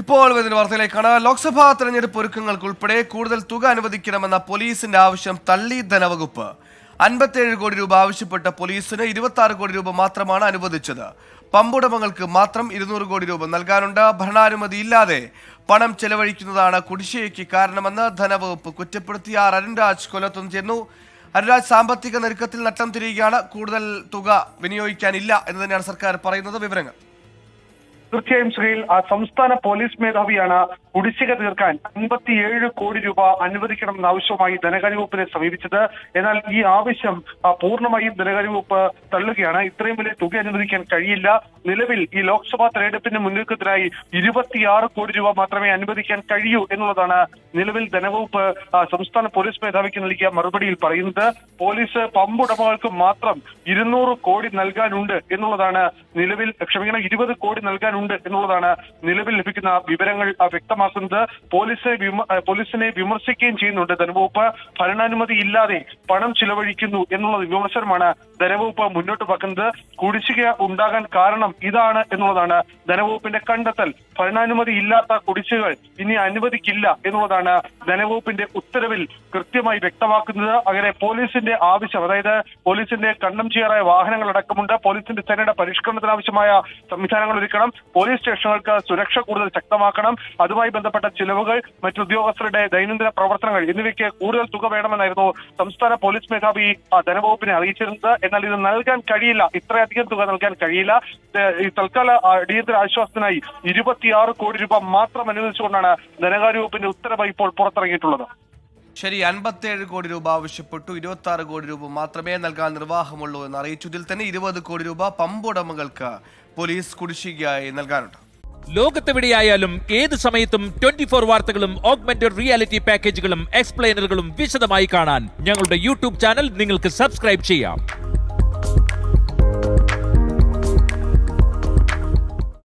ഇപ്പോൾ വരുന്ന വാർത്തയിലേക്കാണ്. ലോക്സഭാ തെരഞ്ഞെടുപ്പ് ഒരുക്കങ്ങൾക്ക് ഉൾപ്പെടെ കൂടുതൽ തുക അനുവദിക്കണമെന്ന പോലീസിന്റെ ആവശ്യം തള്ളി ധനവകുപ്പ്. അൻപത്തിയേഴ് കോടി രൂപ ആവശ്യപ്പെട്ട പോലീസിന് ഇരുപത്തി കോടി രൂപ മാത്രമാണ് അനുവദിച്ചത്. പമ്പുടമകൾക്ക് മാത്രം ഇരുന്നൂറ് കോടി രൂപ നൽകാനുണ്ട്. ഭരണാനുമതി ഇല്ലാതെ പണം ചെലവഴിക്കുന്നതാണ് കുടിശ്ശികയ്ക്ക് കാരണമെന്ന് ധനവകുപ്പ് കുറ്റപ്പെടുത്തി. ആർ അരുൺരാജ് കൊല്ലത്തുനിന്ന് ചേർന്നു അരുൺരാജ് സാമ്പത്തിക ഞെരുക്കത്തിൽ നട്ടം തിരിയുകയാണ്. കൂടുതൽ തുക വിനിയോഗിക്കാനില്ല എന്ന് തന്നെയാണ് സർക്കാർ പറയുന്നത്. വിവരങ്ങൾ. തീർച്ചയായും ശ്രീയിൽ സംസ്ഥാന പോലീസ് മേധാവിയാണ് കുടിശ്ശിക തീർക്കാൻ അൻപത്തിയേഴ് കോടി രൂപ അനുവദിക്കണമെന്ന ആവശ്യവുമായി ധനകാര്യ വകുപ്പിനെ സമീപിച്ചത്. എന്നാൽ ഈ ആവശ്യം പൂർണമായും ധനകാര്യ വകുപ്പ് തള്ളുകയാണ്. ഇത്രയും വലിയ തുക അനുവദിക്കാൻ കഴിയില്ല. നിലവിൽ ഈ ലോക്സഭാ തെരഞ്ഞെടുപ്പിന്റെ മുന്നൊരുക്കത്തിനായി ഇരുപത്തിയാറ് കോടി രൂപ മാത്രമേ അനുവദിക്കാൻ കഴിയൂ എന്നുള്ളതാണ് നിലവിൽ ധനവകുപ്പ് സംസ്ഥാന പോലീസ് മേധാവിക്ക് നൽകിയ മറുപടിയിൽ പറയുന്നത്. പോലീസ് പമ്പുടമകൾക്ക് മാത്രം ഇരുന്നൂറ് കോടി നൽകാനുണ്ട് എന്നുള്ളതാണ് നിലവിൽ ക്ഷമിക്കണം ഇരുപത് കോടി നൽകാനുണ്ട് എന്നുള്ളതാണ് നിലവിൽ ലഭിക്കുന്ന വിവരങ്ങൾ വ്യക്തമാക്കുന്നത്. പോലീസിനെ പോലീസിനെ വിമർശിക്കുകയും ചെയ്യുന്നുണ്ട്. ധനവകുപ്പ് ഭരണാനുമതി ഇല്ലാതെ പണം ചിലവഴിക്കുന്നു എന്നുള്ള വിമർശനമാണ് ധനവകുപ്പ് മുന്നോട്ട് വെക്കുന്നത്. കുടിശ്ശിക ഉണ്ടാകാൻ കാരണം ഇതാണ് എന്നുള്ളതാണ് ധനവകുപ്പിന്റെ കണ്ടെത്തൽ. ഭരണാനുമതി ഇല്ലാത്ത കുടിശ്ശികൾ ഇനി അനുവദിക്കില്ല എന്നുള്ളതാണ് ധനവകുപ്പിന്റെ ഉത്തരവിൽ കൃത്യമായി വ്യക്തമാക്കുന്നത്. അങ്ങനെ പോലീസിന്റെ ആവശ്യം അതായത് പോലീസിന്റെ കണ്ണം ചെയ്യാറായ വാഹനങ്ങൾ അടക്കമുണ്ട് പോലീസിന്റെ സേനയുടെ പരിഷ്കരണത്തിന് ആവശ്യമായ സംവിധാനങ്ങൾ ഒരുക്കണം. പോലീസ് സ്റ്റേഷനുകൾക്ക് സുരക്ഷ കൂടുതൽ ശക്തമാക്കണം. അതുമായി ബന്ധപ്പെട്ട ചിലവുകൾ മറ്റു ഉദ്യോഗസ്ഥരുടെ ദൈനംദിന പ്രവർത്തനങ്ങൾ എന്നിവയ്ക്ക് കൂടുതൽ തുക വേണമെന്നായിരുന്നു സംസ്ഥാന പോലീസ് മേധാവി ധനവകുപ്പിനെ അറിയിച്ചിരുന്നത്. എന്നാൽ ഇത് നൽകാൻ കഴിയില്ല. ഇത്രയധികം തുക നൽകാൻ കഴിയില്ല. ഈ തൽക്കാല അടിയന്തര ആശ്വാസത്തിനായി ഇരുപത്തിയാറ് കോടി രൂപ മാത്രം അനുവദിച്ചുകൊണ്ടാണ് ധനകാര്യ വകുപ്പിന്റെ ഉത്തരവ് ഇപ്പോൾ പുറത്തിറങ്ങിയിട്ടുള്ളത്. ശരി അൻപത്തിയേഴ് കോടി രൂപ ആവശ്യപ്പെട്ടു. ഇരുപത്തി ആറ് കോടി രൂപ മാത്രമേ നൽകാൻ നിർവാഹമുള്ളൂ എന്ന് അറിയിച്ചു ഇതിൽ തന്നെ ഇരുപത് കോടി രൂപ പമ്പുടമകൾക്ക് പോലീസ് കുടിശ്ശികയായി നൽകാനുണ്ട്. ലോകത്തെവിടെയായാലും ഏത് സമയത്തും ട്വന്റി ഫോർ വാർത്തകളും ഓഗ്മെന്റഡ് റിയാലിറ്റി പാക്കേജുകളും എക്സ്പ്ലെയിനറുകളും വിശദമായി കാണാൻ ഞങ്ങളുടെ യൂട്യൂബ് ചാനൽ നിങ്ങൾക്ക് സബ്സ്ക്രൈബ് ചെയ്യാം.